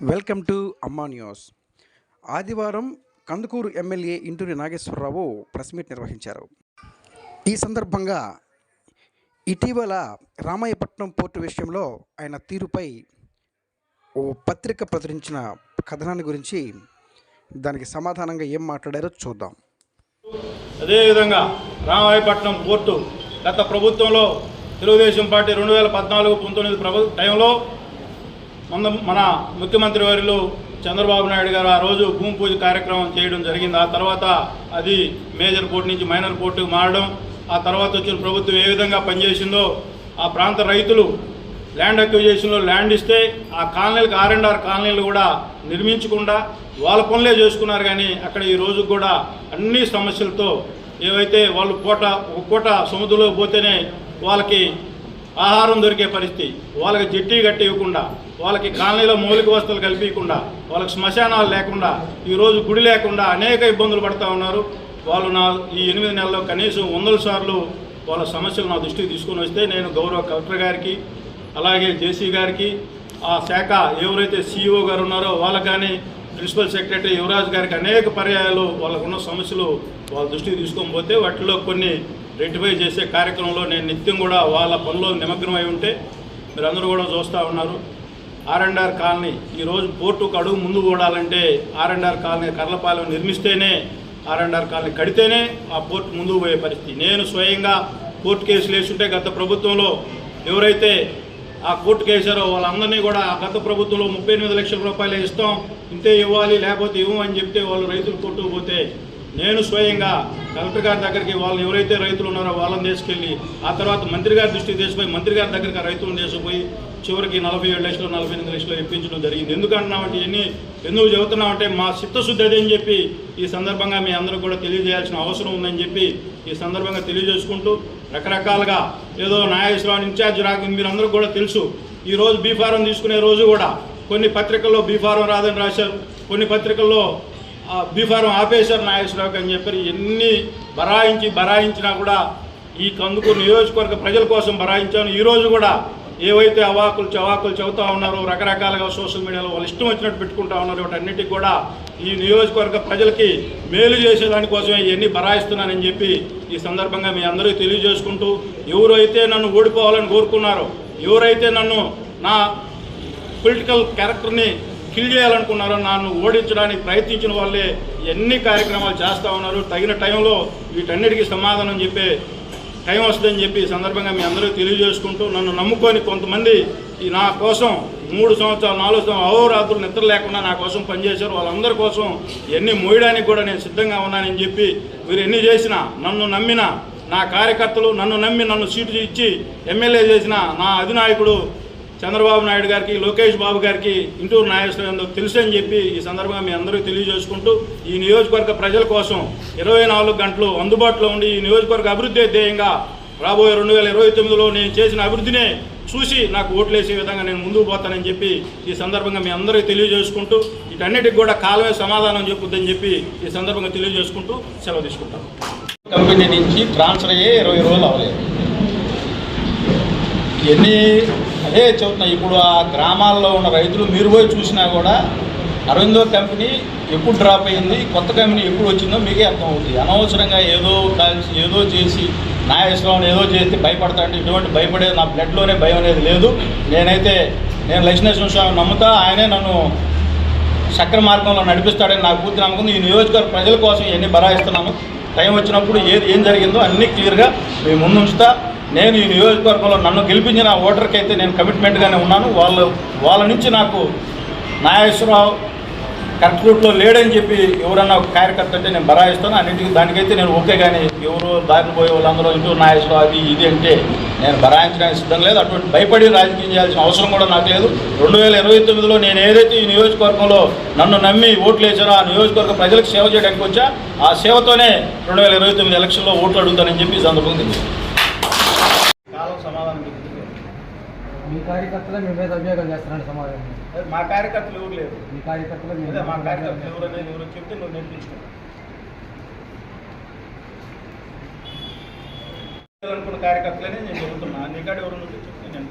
Welcome to అమ్మా news. ఆదివారం Kandukur MLA Inturi Nageswararao press meet నిర్వహించారు. ఈ సందర్భంగా ఇటీవల రామాయపట్నం పోర్టు విషయంలో ఆయన తీరుపై ఓ పత్రిక ప్రచురించిన కథనాన్ని గురించి దానికి సమాధానంగా ఏం మాట్లాడారో చూద్దాం. అదేవిధంగా రామాయపట్నం పోర్టు గత ప్రభుత్వంలో తెలుగుదేశం పార్టీ రెండు వేల పద్నాలుగు పంతొమ్మిది ప్రభు టైంలో మన మన ముఖ్యమంత్రి వారిలో చంద్రబాబు నాయుడు గారు ఆ రోజు భూమి పూజ కార్యక్రమం చేయడం జరిగింది. ఆ తర్వాత అది మేజర్ కోర్టు నుంచి మైనర్ పోర్టుకు మారడం ఆ తర్వాత వచ్చిన ప్రభుత్వం ఏ విధంగా పనిచేసిందో ఆ ప్రాంత రైతులు ల్యాండ్ అక్విజేషన్లో ల్యాండ్ ఇస్తే ఆ కాలనీలకు ఆర్ అండ్ ఆర్ కాలనీలు కూడా నిర్మించకుండా వాళ్ళ పనులే చేసుకున్నారు. కానీ అక్కడ ఈ రోజు కూడా అన్ని సమస్యలతో ఏవైతే వాళ్ళు పూట ఒక పూట సముద్రంలో పోతేనే వాళ్ళకి ఆహారం దొరికే పరిస్థితి. వాళ్ళకి జట్టి గట్టి ఇవ్వకుండా వాళ్ళకి కాలనీలో మౌలిక వస్తువులు కల్పించకుండా వాళ్ళకి శ్మశానాలు లేకుండా ఈరోజు గుడి లేకుండా అనేక ఇబ్బందులు పడుతూ ఉన్నారు. వాళ్ళు నా ఈ ఎనిమిది నెలల్లో కనీసం వందల సార్లు వాళ్ళ సమస్యలు నా దృష్టికి తీసుకొని వస్తే నేను గౌరవ కలెక్టర్ గారికి అలాగే జేసీ గారికి ఆ శాఖ ఎవరైతే సీఈఓ గారు ఉన్నారో వాళ్ళకి కానీ ప్రిన్సిపల్ సెక్రటరీ యువరాజ్ గారికి అనేక పర్యాయాలు వాళ్ళకున్న సమస్యలు వాళ్ళ దృష్టికి తీసుకోకపోతే వాటిలో కొన్ని రెక్టిఫై చేసే కార్యక్రమంలో నేను నిత్యం కూడా వాళ్ళ పనిలో నిమగ్నమై ఉంటే మీరందరూ కూడా చూస్తూ ఉన్నారు. ఆర్ఎండ్ఆర్ కాలనీ ఈరోజు పోర్టుకు అడుగు ముందు కూడాలంటే R and R colony Karlapalem నిర్మిస్తేనే R and R colony కడితేనే ఆ పోర్టు ముందుకు పోయే పరిస్థితి. నేను స్వయంగా కోర్టు కేసులు వేసుంటే గత ప్రభుత్వంలో ఎవరైతే ఆ కోర్టుకు వేశారో వాళ్ళందరినీ కూడా ఆ గత ప్రభుత్వంలో ముప్పై ఎనిమిది లక్షల రూపాయలు ఇస్తాం ఇంతే ఇవ్వాలి లేకపోతే ఇవ్వమని చెప్తే వాళ్ళు రైతులు కొట్టుకుపోతే నేను స్వయంగా కలెక్టర్ గారి దగ్గరికి వాళ్ళు ఎవరైతే రైతులు ఉన్నారో వాళ్ళని తీసుకెళ్ళి ఆ తర్వాత మంత్రి గారి దృష్టికి తీసిపోయి మంత్రి గారి దగ్గరికి రైతులను తీసుకుపోయి చివరికి నలభై ఏడు లక్షలు నలభై ఎనిమిది లక్షలు ఇప్పించడం జరిగింది. ఎందుకంటున్నామంటే ఇవన్నీ ఎందుకు చెబుతున్నామంటే మా చిత్తశుద్ధి అదే అని చెప్పి ఈ సందర్భంగా మీ అందరూ కూడా తెలియజేయాల్సిన అవసరం ఉందని చెప్పి ఈ సందర్భంగా తెలియజేసుకుంటూ రకరకాలుగా ఏదో న్యాయశ్రావణ ఇన్ఛార్జ్ రాక మీరందరూ కూడా తెలుసు. ఈరోజు బీఫారం తీసుకునే రోజు కూడా కొన్ని పత్రికల్లో బీఫారం రాదని రాశారు. కొన్ని పత్రికల్లో బీఫారం ఆపేశారు నాగేశ్వరరావుకి అని చెప్పి ఎన్ని బరాయించి బరాయించినా కూడా ఈ కందుకూరు నియోజకవర్గ ప్రజల కోసం బరాయించాను. ఈరోజు కూడా ఏవైతే అవాకులు చవాకులు చెబుతూ ఉన్నారో రకరకాలుగా సోషల్ మీడియాలో వాళ్ళు ఇష్టం వచ్చినట్టు పెట్టుకుంటా ఉన్నారు వాటన్నిటికీ కూడా ఈ నియోజకవర్గ ప్రజలకి మేలు చేసేదానికోసమే ఇవన్నీ బరాయిస్తున్నానని చెప్పి ఈ సందర్భంగా మీ అందరికీ తెలియజేసుకుంటూ ఎవరైతే నన్ను ఓడిపోవాలని కోరుకున్నారో ఎవరైతే నన్ను నా పొలిటికల్ క్యారెక్టర్ని కిల్ చేయాలనుకున్నారో నన్ను ఓడించడానికి ప్రయత్నించిన వాళ్ళే ఎన్ని కార్యక్రమాలు చేస్తూ ఉన్నారు తగిన టైంలో వీటన్నిటికీ సమాధానం చెప్పే టైం వస్తుందని చెప్పి సందర్భంగా మీ అందరూ తెలియజేసుకుంటూ నన్ను నమ్ముకొని కొంతమంది ఈ నా కోసం మూడు సంవత్సరాలు నాలుగు సంవత్సరాలు అహోరాత్రులు నిద్ర లేకుండా నా కోసం పనిచేశారు. వాళ్ళందరి కోసం ఎన్ని మోయడానికి కూడా నేను సిద్ధంగా ఉన్నానని చెప్పి మీరు ఎన్ని చేసినా నన్ను నమ్మిన నా కార్యకర్తలు నన్ను నమ్మి నన్ను సీటు ఇచ్చి ఎమ్మెల్యే చేసిన నా అధినాయకుడు చంద్రబాబు నాయుడు గారికి లోకేష్ బాబు గారికి ఇంటూరు నాగేశ్వరం తెలుసు అని చెప్పి ఈ సందర్భంగా మీ అందరూ తెలియజేసుకుంటూ ఈ నియోజకవర్గ ప్రజల కోసం ఇరవై నాలుగు గంటలు అందుబాటులో ఉండి ఈ నియోజకవర్గ అభివృద్ధి ధ్యేయంగా రాబోయే రెండు వేల ఇరవై తొమ్మిదిలో నేను చేసిన అభివృద్ధినే చూసి నాకు ఓట్లేసే విధంగా నేను ముందుకు పోతానని చెప్పి ఈ సందర్భంగా మీ అందరికీ తెలియజేసుకుంటూ వీటన్నిటికి కూడా కాలమే సమాధానం చెప్పుద్దని చెప్పి ఈ సందర్భంగా తెలియజేసుకుంటూ సెలవు తీసుకుంటాను కంపెనీ నుంచి ట్రాన్స్ఫర్ అయ్యే ఇరవై రోజులు అవ్వలేదు. ఎన్ని అదే చెబుతున్నా ఇప్పుడు ఆ గ్రామాల్లో ఉన్న రైతులు మీరు పోయి చూసినా కూడా అరవిందో కంపెనీ ఎప్పుడు డ్రాప్ అయింది కొత్త కంపెనీ ఎప్పుడు వచ్చిందో మీకే అర్థమవుతుంది. అనవసరంగా ఏదో కాల్చి ఏదో చేసి నాగేశ్వరం ఏదో చేస్తే భయపడతాంటే ఇటువంటి భయపడేది నా బ్లడ్లోనే భయం అనేది లేదు. నేనైతే నేను లక్ష్మీనరసింహ స్వామి నమ్ముతా ఆయనే నన్ను చక్ర మార్గంలో నడిపిస్తాడని నాకు పూర్తి నమ్మకం ఈ నియోజకవర్గ ప్రజల కోసం ఇవన్నీ బరాయిస్తున్నాను టైం వచ్చినప్పుడు ఏది ఏం జరిగిందో అన్నీ క్లియర్గా మేము ముందు ఉంచుతా. నేను ఈ నియోజకవర్గంలో నన్ను గెలిపించిన ఓటర్కి అయితే నేను కమిట్మెంట్గానే ఉన్నాను. వాళ్ళు వాళ్ళ నుంచి నాకు నాగేశ్వరరావు కరెక్ట్ రూట్లో లేడని చెప్పి ఎవరన్నా ఒక కార్యకర్త అంటే నేను బరాయిస్తాను. అన్నింటికి దానికైతే నేను ఓకే కానీ ఎవరు దారిని పోయే వాళ్ళందరూ ఇంటూ నాగేశ్వరరావు అది ఇది అంటే నేను బరాయించడానికి సిద్ధం లేదు. అటువంటి భయపడి రాజకీయం చేయాల్సిన అవసరం కూడా నాకు లేదు. రెండు వేల ఇరవై తొమ్మిదిలో నేను ఏదైతే ఈ నియోజకవర్గంలో నన్ను నమ్మి ఓట్లు వేసారో ఆ నియోజకవర్గ ప్రజలకు సేవ చేయడానికి వచ్చా ఆ సేవతోనే రెండు వేల ఇరవై తొమ్మిది ఎలక్షన్లో ఓట్లు అడుగుతానని చెప్పి సందర్భంగా తెలియదు కాలం సమాధానం చెప్తుంది. మీ కార్యకర్తలే మీ మీద అభియోగం చేస్తున్నాడు అదే మా కార్యకర్తలు ఎవరు లేరు. మీ కార్యకర్తలు మీ అదే మా కార్యకర్తలు ఎవరు అనేది ఎవరు చెప్తే నువ్వు నేర్పించుకో. అనుకున్న కార్యకర్తలనే నేను చెబుతున్నా. నీకాడ ఎవరు ఉంటే చెప్తే నేను